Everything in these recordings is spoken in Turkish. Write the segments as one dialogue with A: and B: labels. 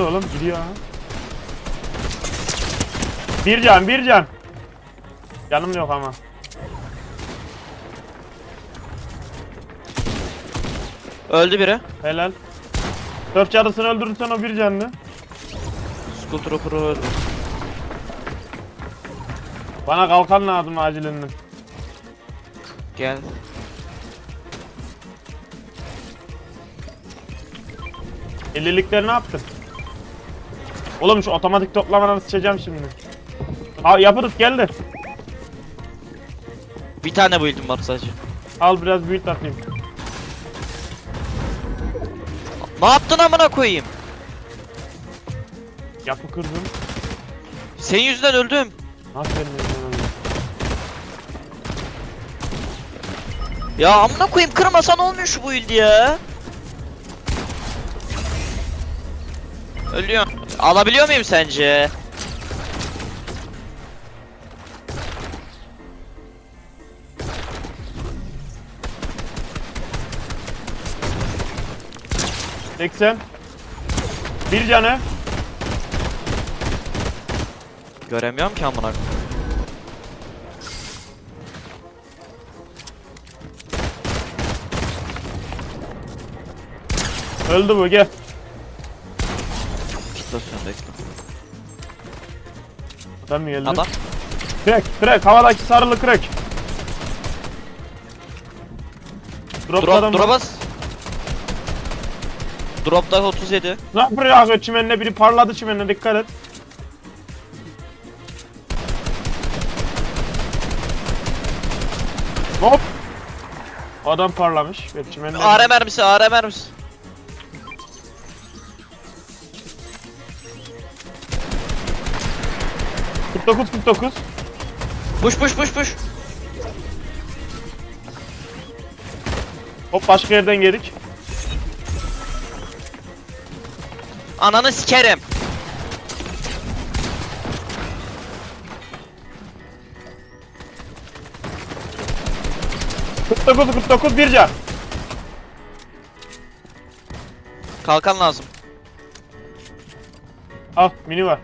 A: Nerede oğlum? Gidiyor ha. Bir can, bir can. Canım yok ama.
B: Öldü biri.
A: Helal. Dört cadısını öldürürsen o bir canlı.
B: Skull Trooper'ı öldü.
A: Bana kalkan lazım acilinden.
B: Gel.
A: Ellilikleri ne yaptın? Oğlum şu otomatik toplamadan sıçacağım şimdi. Ha yaparız geldi.
B: Bir tane build'im var sadece.
A: Al biraz büyük atayım.
B: Ne yaptın amına koyayım?
A: Yapı kırdım.
B: Senin yüzünden öldüm.
A: Nasıl benim yüzümden?
B: Ya amına koyayım kırmasan olmuyor şu build ya. Ölüyorum. Alabiliyor muyum sence?
A: Seksen. Bir canı.
B: Göremiyorum ki amına.
A: Öldü bu gel.
B: Kitlasyon bekle.
A: Adam mı geldi?
B: Adam.
A: Crack, crack, havadaki sarılı crack. Drop,
B: Drop,
A: adam.
B: drop'a bas. Drop'ta 37.
A: Ne yapıyor ya çimenine biri parladı çimenine dikkat et. Hop. Adam parlamış ve çimenine.
B: AR mermisi, AR mermisi.
A: Kırk dokuz, kırk dokuz.
B: Push push push push.
A: Hop başka yerden geldik.
B: Ananı sikerim.
A: Kırk dokuz, kırk dokuz bir can.
B: Kalkan lazım.
A: Al mini var.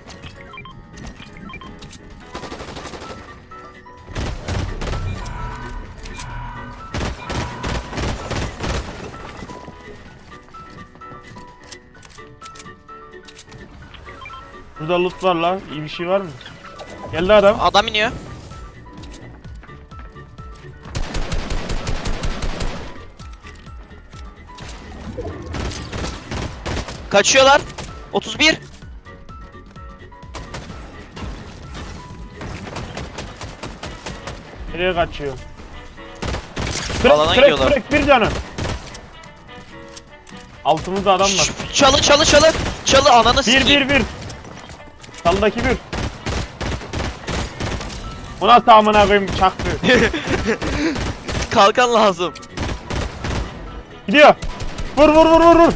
A: Burada loot var lan. İyi bir şey var mı? Geldi adam.
B: Adam iniyor. Kaçıyorlar. 31.
A: Nereye kaçıyor?
B: Alana
A: Crack,
B: gidiyorlar.
A: crack, bir canı. Altımızda adam var.
B: Çalı çalı çalı. Çalı ananı
A: Bir
B: sikeyim.
A: bir bir. Saldaki bir. Bu nasıl amına koyayım çaktı.
B: Kalkan lazım.
A: Gidiyor. Vur vur vur vur vur.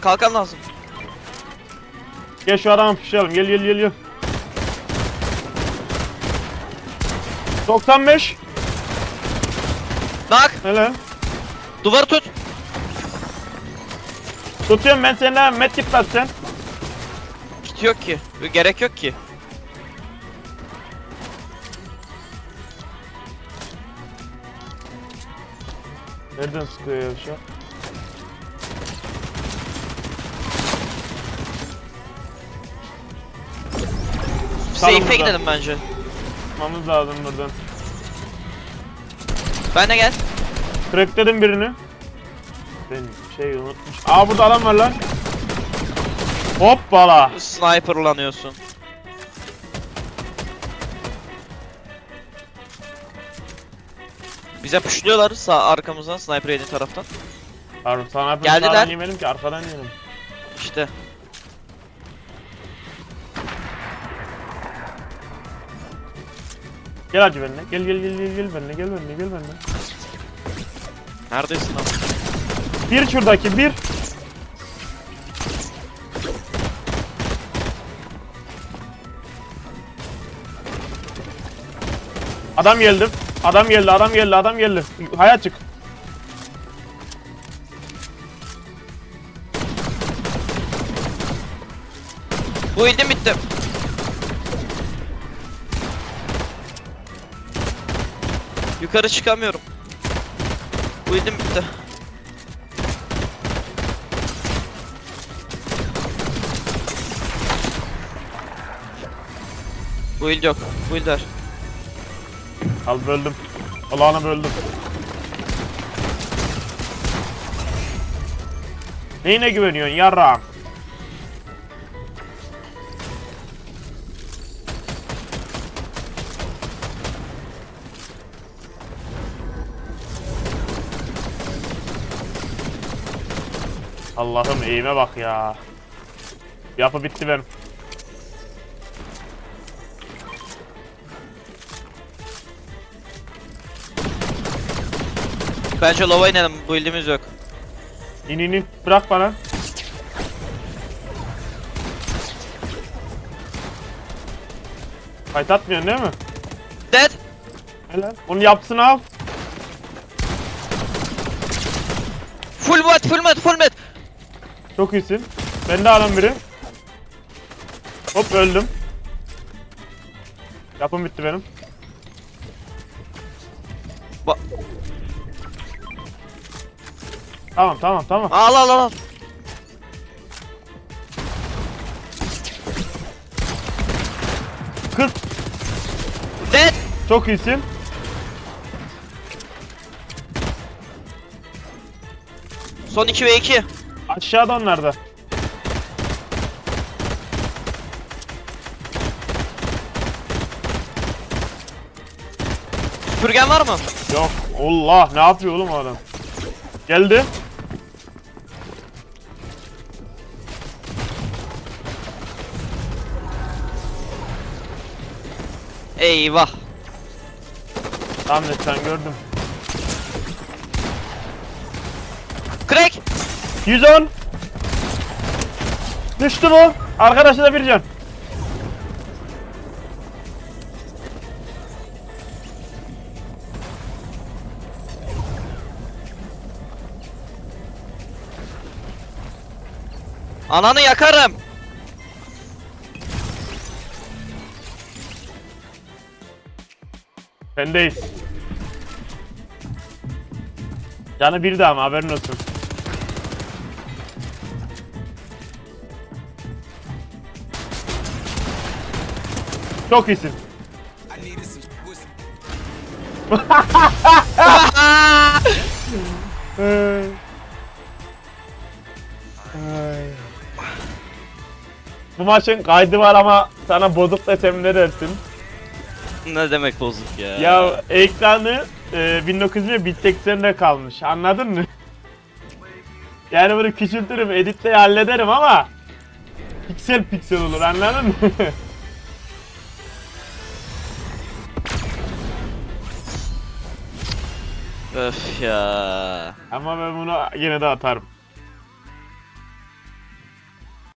B: Kalkan lazım.
A: Gel şu adamı pişirelim. Gel gel gel gel. 95.
B: Nak.
A: Hele.
B: Duvarı tut.
A: Tutuyorum ben senden medkit basacağım.
B: Kit yok ki. Gerek yok ki.
A: Nereden sıkıyor ya şu an? Salın
B: Safe'e
A: buradan.
B: gidelim bence.
A: Tutmamız lazım buradan.
B: Ben de gel.
A: Crackledim birini. Ben şey unutmuş. Aa burada adam var lan. Hoppala.
B: Sniperlanıyorsun. Bize pushluyorlar sağ arkamızdan sniper yediğin taraftan.
A: Pardon sana ben
B: Geldiler.
A: sağdan yemedim ki arkadan yedim.
B: İşte.
A: Gel hacı benimle. Gel gel gel gel gel benimle gel benimle gel benimle.
B: Neredesin lan?
A: Bir şuradaki bir. Adam geldi. Adam geldi, adam geldi, adam geldi. Hayat çık.
B: Bu idim bitti. Yukarı çıkamıyorum. Bu idim bitti. Bu ild yok. Bu ild var.
A: Al böldüm. Kulağını böldüm. Neyine güveniyorsun yarrağım? Allah'ım eğime bak ya. Yapı bitti benim.
B: Bence lava inelim. Bu ildimiz yok.
A: İn in in. Bırak bana. Kayıt atmıyorsun değil mi?
B: Dead.
A: Helal. Onu yapsın al.
B: Full mat, full mat, full mat.
A: Çok iyisin. Ben de alın biri. Hop öldüm. Yapım bitti benim.
B: Ba
A: Tamam tamam tamam.
B: al al al.
A: Kız
B: Dead.
A: çok iyisin.
B: Son 2 ve 2.
A: Aşağıda onlar da.
B: Süpürgen var mı?
A: Yok. Allah ne yapıyor oğlum o adam? Geldi.
B: Eyvah.
A: Tamam sen gördüm.
B: Crack.
A: 110. Düştü bu. Arkadaşı da bir can.
B: Ananı yakarım.
A: Sendeyiz. Canı bir de ama haberin olsun. Çok iyisin. Bu maçın kaydı var ama sana bozuk desem ne dersin?
B: Ne demek bozuk ya?
A: Ya ekranı e, 1920 bit 80'de kalmış. Anladın mı? Yani bunu küçültürüm, editte hallederim ama piksel piksel olur anladın mı?
B: Öf ya.
A: ama ben bunu yine de atarım.